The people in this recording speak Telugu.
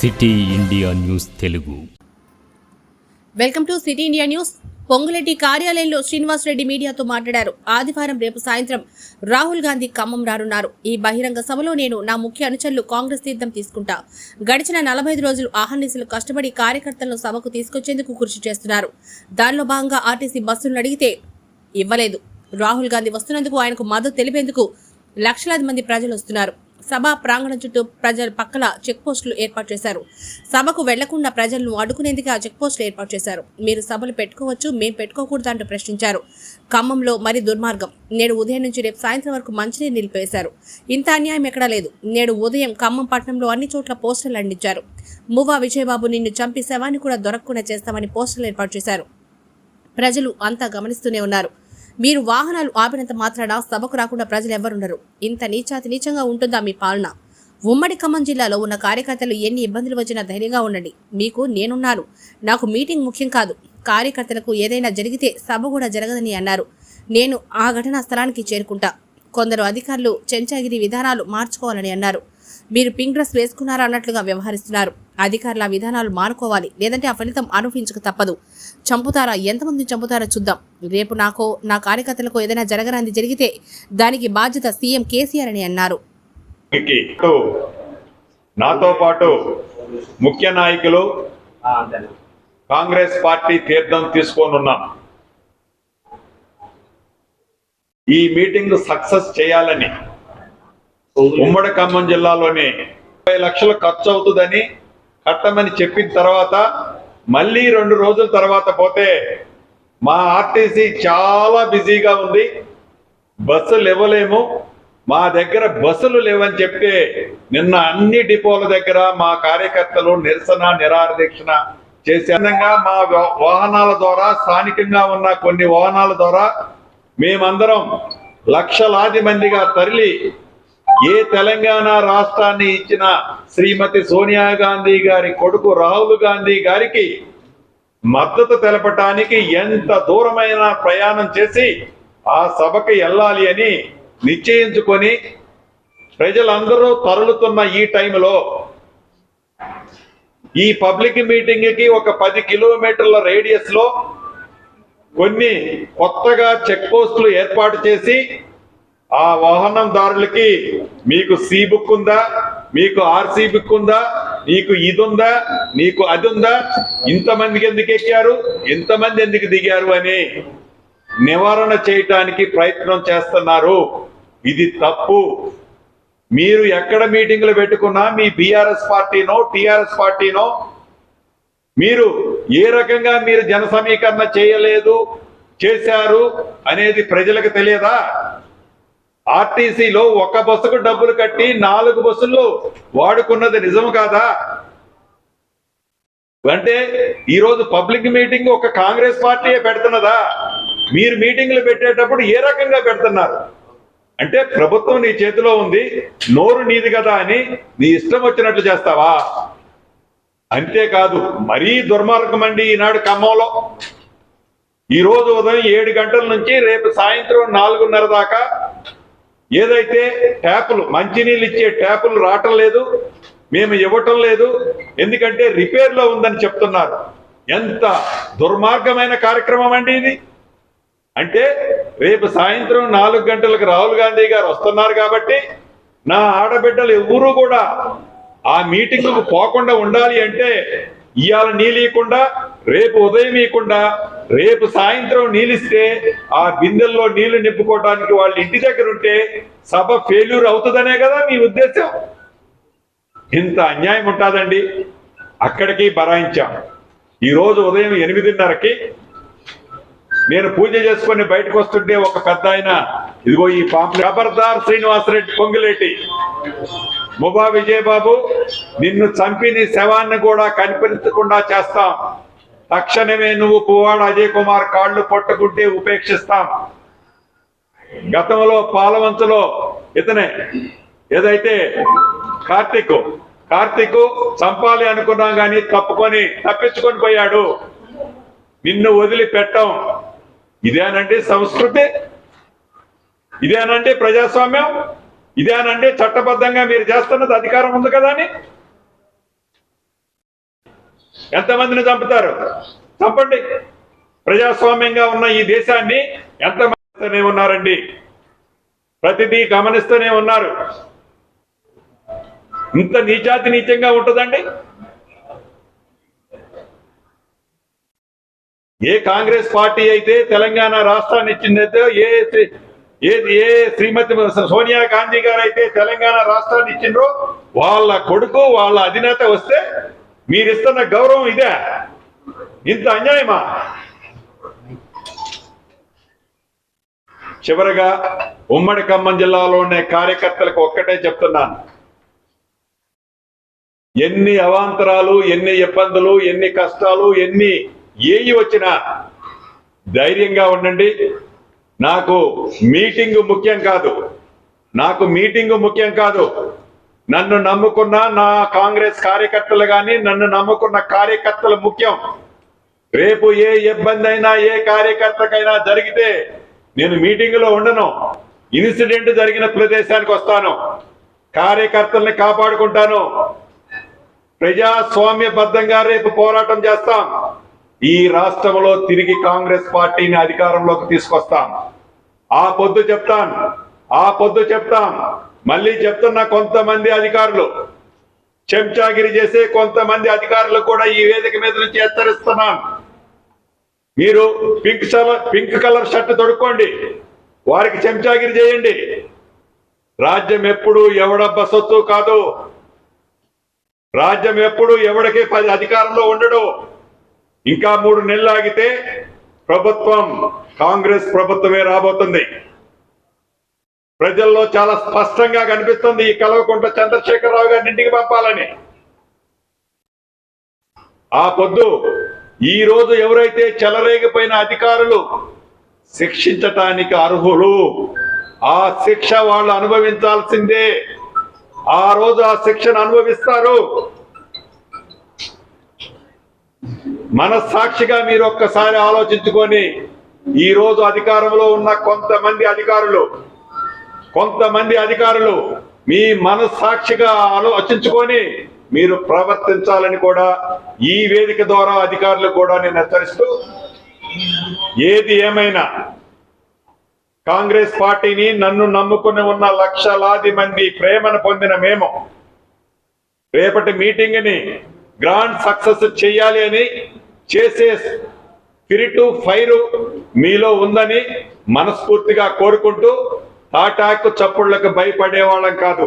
City India news Telugu. Welcome to city India news. Ponguleti కార్యాలయంలో శ్రీనివాస్ రెడ్డి మీడియాతో మాట్లాడారు. ఆదివారం రేపు సాయంత్రం రాహుల్ గాంధీ ఖమ్మం రానున్నారు. ఈ బహిరంగ సభలో నేను నా ముఖ్య అనుచరులు కాంగ్రెస్ తీర్థం తీసుకుంటా. గడిచిన నలభై ఐదు రోజులు ఆహర్నిశలు కష్టపడి కార్యకర్తలను సభకు తీసుకొచ్చేందుకు కృషి చేస్తున్నారు. దానిలో భాగంగా ఆర్టీసీ బస్సులను అడిగితే ఇవ్వలేదు. రాహుల్ గాంధీ వస్తున్నందుకు ఆయనకు మద్దతు తెలిపేందుకు లక్షలాది మంది ప్రజలు వస్తున్నారు. సభ ప్రాంగణం చుట్టూ ప్రజల పక్కల చెక్పోస్టులు ఏర్పాటు చేశారు. సభకు వెళ్ళకుండా ప్రజలను అడ్డుకునేందుకు ఆ చెక్పోస్టులు ఏర్పాటు చేశారు. మీరు సభలు పెట్టుకోవచ్చు మేము పెట్టుకోకూడదు అంటూ ప్రశ్నించారు. ఖమ్మంలో మరి దుర్మార్గం. నేడు ఉదయం నుంచి రేపు సాయంత్రం వరకు మంచినీరు నిలిపేశారు ఇంత అన్యాయం ఎక్కడా లేదు. నేడు ఉదయం ఖమ్మం పట్టణంలో అన్ని చోట్ల పోస్టర్లు అందించారు. మువ్వా విజయబాబు నిన్ను చంపి శవాన్ని కూడా దొరకకుండా చేస్తామని పోస్టర్లు ఏర్పాటు చేశారు. ప్రజలు అంతా గమనిస్తూనే ఉన్నారు. మీరు వాహనాలు ఆపినంత మాత్రాన సభకు రాకుండా ప్రజలు ఎవరుండరు ఇంత నీచాతి నీచంగా ఉంటుందా మీ పాలన? ఉమ్మడి ఖమ్మం జిల్లాలో ఉన్న కార్యకర్తలు ఎన్ని ఇబ్బందులు వచ్చినా ధైర్యంగా ఉండండి. మీకు నేనున్నాను. నాకు మీటింగ్ ముఖ్యం కాదు. కార్యకర్తలకు ఏదైనా జరిగితే సభ కూడా జరగదని అన్నారు. నేను ఆ ఘటనా స్థలానికి చేరుకుంటా. కొందరు అధికారులు చెంచాగిరి విధానాలు మార్చుకోవాలని అన్నారు. మీరు పింక్ డ్రెస్ వేసుకున్నారా అన్నట్లుగా వ్యవహరిస్తున్నారు. అధికారుల విధానాలు మానుకోవాలి. లేదంటే ఆ ఫలితం అనుభవించక తప్పదు. చంపుతారా? ఎంతమంది చంపుతారో చూద్దాం. రేపు నాకు నా కార్యకర్తలకు ఏదైనా జరగరాంది జరిగితే దానికి బాధ్యత సీఎం కేసీఆర్ అని అన్నారు. నాతో పాటు ముఖ్య నాయకులు కాంగ్రెస్ పార్టీ తీర్థం తీసుకొని ఉన్నాం. ఈ మీటింగ్ సక్సెస్ చేయాలని ఉమ్మడి ఖమ్మం జిల్లాలోని ముప్పై లక్షలు ఖర్చు అవుతుందని కట్టమని చెప్పిన తర్వాత మళ్ళీ రెండు రోజుల తర్వాత పోతే మా ఆర్టీసీ చాలా బిజీగా ఉంది. బస్సులు ఇవ్వలేము. మా దగ్గర బస్సులు లేవని చెప్తే నిన్న అన్ని డిపోల దగ్గర మా కార్యకర్తలు నిరసన నిరాదీక్షణ చేసే విధంగా మా వాహనాల ద్వారా స్థానికంగా ఉన్న కొన్ని వాహనాల ద్వారా మేమందరం లక్షలాది మందిగా తరలి ఏ తెలంగాణ రాష్ట్రాన్ని ఇచ్చిన శ్రీమతి సోనియా గాంధీ గారి కొడుకు రాహుల్ గాంధీ గారికి మద్దతు తెలపటానికి ఎంత దూరమైన ప్రయాణం చేసి ఆ సభకి వెళ్ళాలి అని నిశ్చయించుకొని ప్రజలందరూ తరలుతున్న ఈ టైంలో ఈ పబ్లిక్ మీటింగ్కి ఒక పది కిలోమీటర్ల రేడియస్లో కొన్ని కొత్తగా చెక్ పోస్టులు ఏర్పాటు చేసి ఆ వాహనందారులకి మీకు సి బుక్ ఉందా? మీకు ఆర్సీ బుక్ ఉందా? నీకు ఇది ఉందా నీకు అది ఉందా ఇంతమందికి ఎందుకు ఎక్కారు? ఇంతమంది ఎందుకు దిగారు అని నివారణ చేయటానికి ప్రయత్నం చేస్తున్నారు. ఇది తప్పు. మీరు ఎక్కడ మీటింగ్లు పెట్టుకున్నా మీ బీఆర్ఎస్ పార్టీనో టిఆర్ఎస్ పార్టీనో మీరు ఏ రకంగా మీరు జన సమీకరణ చేయలేదు చేశారు అనేది ప్రజలకు తెలియదా? ఆర్టీసీలో ఒక బస్సుకు డబ్బులు కట్టి నాలుగు బస్సులు వాడుకున్నది నిజం కాదా? అంటే ఈరోజు పబ్లిక్ మీటింగ్ ఒక కాంగ్రెస్ పార్టీయే పెడుతున్నదా? మీరు మీటింగ్లు పెట్టేటప్పుడు ఏ రకంగా పెడుతున్నారు? అంటే ప్రభుత్వం నీ చేతిలో ఉంది నోరు నీది కదా అని నీ ఇష్టం వచ్చినట్లు చేస్తావా? అంతేకాదు మరీ దుర్మార్గం అండి ఈనాడు ఖమ్మంలో. ఈరోజు ఉదయం ఏడు గంటల నుంచి రేపు సాయంత్రం నాలుగున్నర దాకా ఏదైతే ట్యాపులు మంచినీళ్ళు ఇచ్చే ట్యాపులు రావటం లేదు మేము ఇవ్వటం లేదు ఎందుకంటే రిపేర్లో ఉందని చెప్తున్నారు. ఎంత దుర్మార్గమైన కార్యక్రమం అండి ఇది. అంటే రేపు సాయంత్రం నాలుగు గంటలకు రాహుల్ గాంధీ గారు వస్తున్నారు కాబట్టి నా ఆడబిడ్డలు ఎవరూ కూడా ఆ మీటింగ్కు పోకుండా ఉండాలి అంటే ఇవాళ ఇవ్వకుండా రేపు ఉదయం ఇవ్వకుండా రేపు సాయంత్రం నీళ్ళిస్తే ఆ బిందెల్లో నీళ్ళు నింపుకోవడానికి వాళ్ళ ఇంటి దగ్గర ఉంటే సభ ఫెయిల్యూర్ అవుతుందనే కదా మీ ఉద్దేశం? ఇంత అన్యాయం ఉంటుందండి. అక్కడికి బరాయించాం. ఈ రోజు ఉదయం ఎనిమిదిన్నరకి నేను పూజ చేసుకుని బయటకు వస్తుంటే ఒక పెద్ద ఆయన ఇదిగో ఈ పాంప్ ఖబర్దార్ శ్రీనివాసరెడ్డి పొంగులేటి ముబా విజయబాబు నిన్ను చంపి నీ శవాన్ని కూడా కనిపించకుండా చేస్తాం. తక్షణమే నువ్వు పువ్వాడ అజయ్ కుమార్ కాళ్ళు పట్టుకుంటే ఉపేక్షిస్తాం. గతంలో పాలవంచలో ఇతనే ఏదైతే కార్తీక్ కార్తీక్ చంపాలి అనుకున్నాం కానీ తప్పుకొని తప్పించుకొని పోయాడు. నిన్ను వదిలిపెట్టాం. ఇదేనండి సంస్కృతి? ఇదేనండి ప్రజాస్వామ్యం? ఇదేనండి చట్టబద్ధంగా మీరు చేస్తున్నది అధికారం ఉంది కదా అని? ఎంతమందిని చంపుతారు? చంపండి. ప్రజాస్వామ్యంగా ఉన్న ఈ దేశాన్ని ఎంతమంది ఉన్నారండి? ప్రతిదీ గమనిస్తూనే ఉన్నారు. ఇంత నీచాతి నీచంగా ఉంటుందండి? ఏ కాంగ్రెస్ పార్టీ అయితే తెలంగాణ రాష్ట్రాన్ని ఇచ్చిందైతే ఏ శ్రీ- ఏ ఏ శ్రీమతి సోనియా గాంధీ గారు అయితే తెలంగాణ రాష్ట్రాన్ని ఇచ్చిండ్రో వాళ్ళ కొడుకు వాళ్ళ అధినేత వస్తే మీరిస్తున్న గౌరవం ఇదే. ఇంత అన్యాయమా? చివరగా ఉమ్మడి ఖమ్మం జిల్లాలో ఉండే కార్యకర్తలకు ఒక్కటే చెప్తున్నాను. ఎన్ని అవాంతరాలు ఎన్ని ఇబ్బందులు ఎన్ని కష్టాలు ఎన్ని ఏయి వచ్చినా ధైర్యంగా ఉండండి. నాకు మీటింగ్ ముఖ్యం కాదు. నాకు మీటింగ్ ముఖ్యం కాదు. నన్ను నమ్ముకున్న నా కాంగ్రెస్ కార్యకర్తలు కానీ నన్ను నమ్ముకున్న కార్యకర్తలు ముఖ్యం. రేపు ఏ ఇబ్బంది అయినా ఏ కార్యకర్తకైనా జరిగితే నేను మీటింగ్లో ఉండను. ఇన్సిడెంట్ జరిగిన ప్రదేశానికి వస్తాను. కార్యకర్తల్ని కాపాడుకుంటాను. ప్రజాస్వామ్యబద్ధంగా రేపు పోరాటం చేస్తాం. ఈ రాష్ట్రంలో తిరిగి కాంగ్రెస్ పార్టీని అధికారంలోకి తీసుకొస్తాం. ఆ పొద్దు చెప్తాం ఆ పొద్దు చెప్తాం. మళ్ళీ చెప్తున్న కొంతమంది అధికారులు చెంచాగిరి చేసే కొంతమంది అధికారులు కూడా ఈ వేదిక మీద నుంచి హెచ్చరిస్తున్నాను మీరు pink colour pink colour shirt తొడుక్కోండి వారికి చెంచాగిరి చేయండి. రాజ్యం ఎప్పుడు ఎవడబ్బ సొత్తు కాదు. రాజ్యం ఎప్పుడు ఎవడికి పది అధికారంలో ఉండడు. ఇంకా మూడు నెలలు ఆగితే ప్రభుత్వం కాంగ్రెస్ ప్రభుత్వమే రాబోతుంది. ప్రజల్లో చాలా స్పష్టంగా కనిపిస్తుంది ఈ కలవకుంట చంద్రశేఖరరావు గారి ఇంటికి పంపాలని. ఆ పొద్దు ఈ రోజు ఎవరైతే చెలరేగిపోయిన అధికారులు శిక్షించటానికి అర్హులు ఆ శిక్ష వాళ్ళు అనుభవించాల్సిందే. ఆ రోజు ఆ శిక్షను అనుభవిస్తారు. మనస్సాక్షిగా మీరు ఒక్కసారి ఆలోచించుకొని ఈ రోజు అధికారంలో ఉన్న కొంతమంది అధికారులు కొంతమంది అధికారులు మీ మనస్సాక్షిగా ఆలోచించుకొని మీరు ప్రవర్తించాలని కూడా ఈ వేదిక ద్వారా అధికారులు కూడా నేను హెచ్చరిస్తూ ఏది ఏమైనా కాంగ్రెస్ పార్టీని నన్ను నమ్ముకుని ఉన్న లక్షలాది మంది ప్రేమను పొందిన మేము రేపటి మీటింగ్ని గ్రాండ్ సక్సెస్ చేయాలి అని చేసే స్పిరిటు ఫైరు మీలో ఉందని మనస్ఫూర్తిగా కోరుకుంటూ తాటాకు చప్పుళ్ళకు భయపడే వాళ్ళం కాదు.